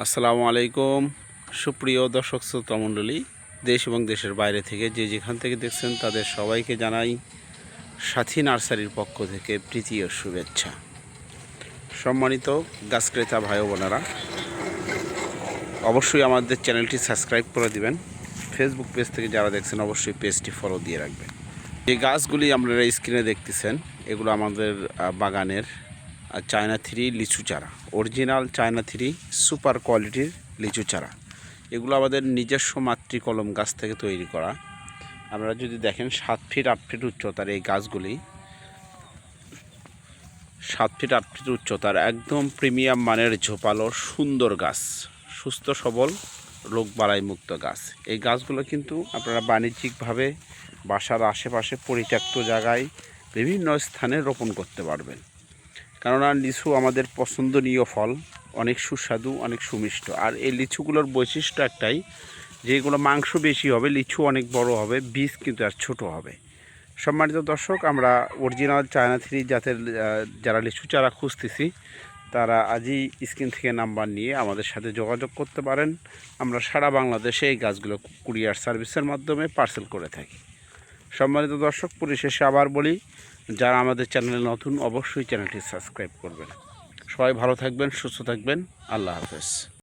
আসসালামু আলাইকুম। সুপ্রিয় দর্শক শ্রোতা মণ্ডলী, দেশ এবং দেশের বাইরে থেকে যে যেখান থেকে দেখছেন তাদের সবাইকে জানাই সাথী নার্সারির পক্ষ থেকে প্রীতি ও শুভেচ্ছা। সম্মানিত গাছ ক্রেতা ভাই বোনেরা, অবশ্যই আমাদের চ্যানেলটি সাবস্ক্রাইব করে দিবেন। ফেসবুক পেজ থেকে যারা দেখছেন, অবশ্যই পেজটি ফলো দিয়ে রাখবেন। যে গাছগুলি আপনারা স্ক্রিনে দেখতেছেন, এগুলো আমাদের বাগানের আর চায়না থ্রি লিচু চারা। অরিজিনাল চায়না থ্রি সুপার কোয়ালিটির লিচু চারা। এগুলো আমাদের নিজস্ব মাতৃকলম গাছ থেকে তৈরি করা। আপনারা যদি দেখেন সাত ফিট আট ফিট উচ্চতার এই গাছগুলি। সাত ফিট আট ফিট উচ্চতার একদম প্রিমিয়াম মানের ঝোপালো, সুন্দর গাছ। সুস্থ, সবল, রোগ মুক্ত গাছ। এই গাছগুলো কিন্তু আপনারা বাণিজ্যিকভাবে বাসার আশেপাশে পরিত্যক্ত জায়গায় বিভিন্ন স্থানে রোপণ করতে পারবেন। কেননা লিচু আমাদের পছন্দনীয় ফল, অনেক সুস্বাদু, অনেক সুমিষ্ট। আর এই লিচুগুলোর বৈশিষ্ট্য একটাই, যেগুলো মাংস বেশি হবে, লিচু অনেক বড় হবে, বীজ কিন্তু আর ছোট হবে। সম্মানিত দর্শক, আমরা অরিজিনাল চায়না থ্রি জাতের যারা লিচু চারা খুঁজতেছি, তারা আজই স্ক্রিন থেকে নাম্বার নিয়ে আমাদের সাথে যোগাযোগ করতে পারেন। আমরা সারা বাংলাদেশে এই গাছগুলো কুরিয়ার সার্ভিসের মাধ্যমে পার্সেল করে থাকি। সম্মানিত দর্শক, পরিশেষে আবার বলি, যারা আমাদের চ্যানেলে নতুন, অবশ্যই চ্যানেলটি সাবস্ক্রাইব করবেন। সবাই ভালো থাকবেন, সুস্থ থাকবেন। আল্লাহ হাফেজ।